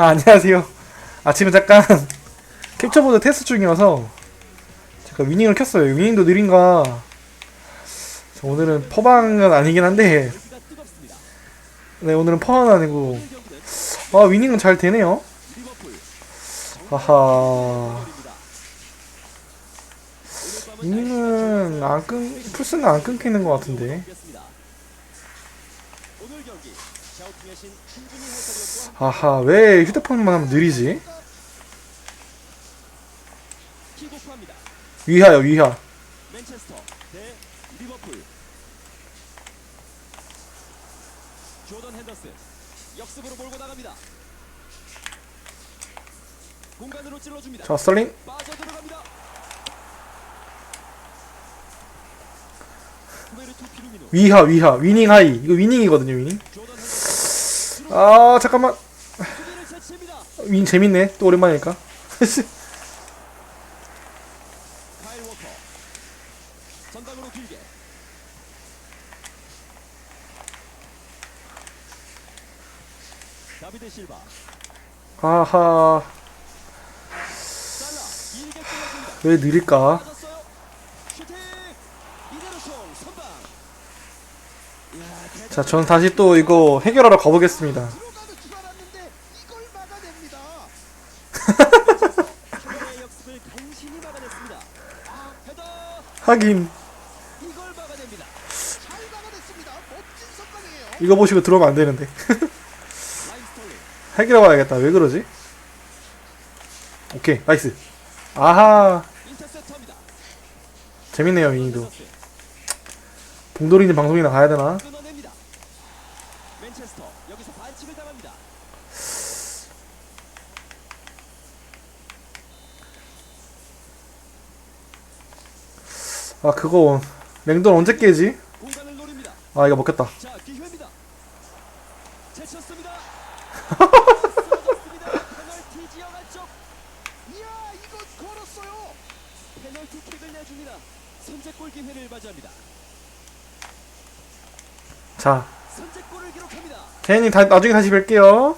아, 안녕하세요. 아, 지금 잠깐 캡처보드 테스트 중이어서 잠깐 위닝을 켰어요. 위닝도 느린가? 저 오늘은 퍼방은 아니긴 한데. 네, 오늘은 퍼는 아니고, 아, 위닝은 잘 되네요. 입니다 위닝은 안 끊, 풀스는 안 끊기는 것 같은데. 아하, 왜 휴대폰만 하면 느리지? 위하요, 위하. 맨체스터 대 리버풀. 조던 핸더슨 역습으로 몰고 나갑니다. 공간으로 찔러줍니다. 자, 스털링. 빠져 들어갑니다. 위하, 위하. 위닝 하이. 이거 위닝이거든요, 위닝. 아, 잠깐만. 윈 재밌네. 또 오랜만이니까. 아하. 왜 느릴까? 맞았어요. 슈팅 이대로 총 선방. 이야, 대단- 자, 저는 다시 또 이거 해결하러 가보겠습니다. 하긴. 이거 보시고 들어오면 안 되는데. 해결해 봐야겠다. 왜 그러지? 오케이, 나이스. 아하. 재밌네요, 위닝도. 핸더슨 봉돌이님 방송이 나 가야 되나? 아, 그거, 랭돈 언제 깨지? 아, 이거 먹겠다. 선제골 기회를 맞이합니다. 자, 다, 나중에 다시 뵐게요.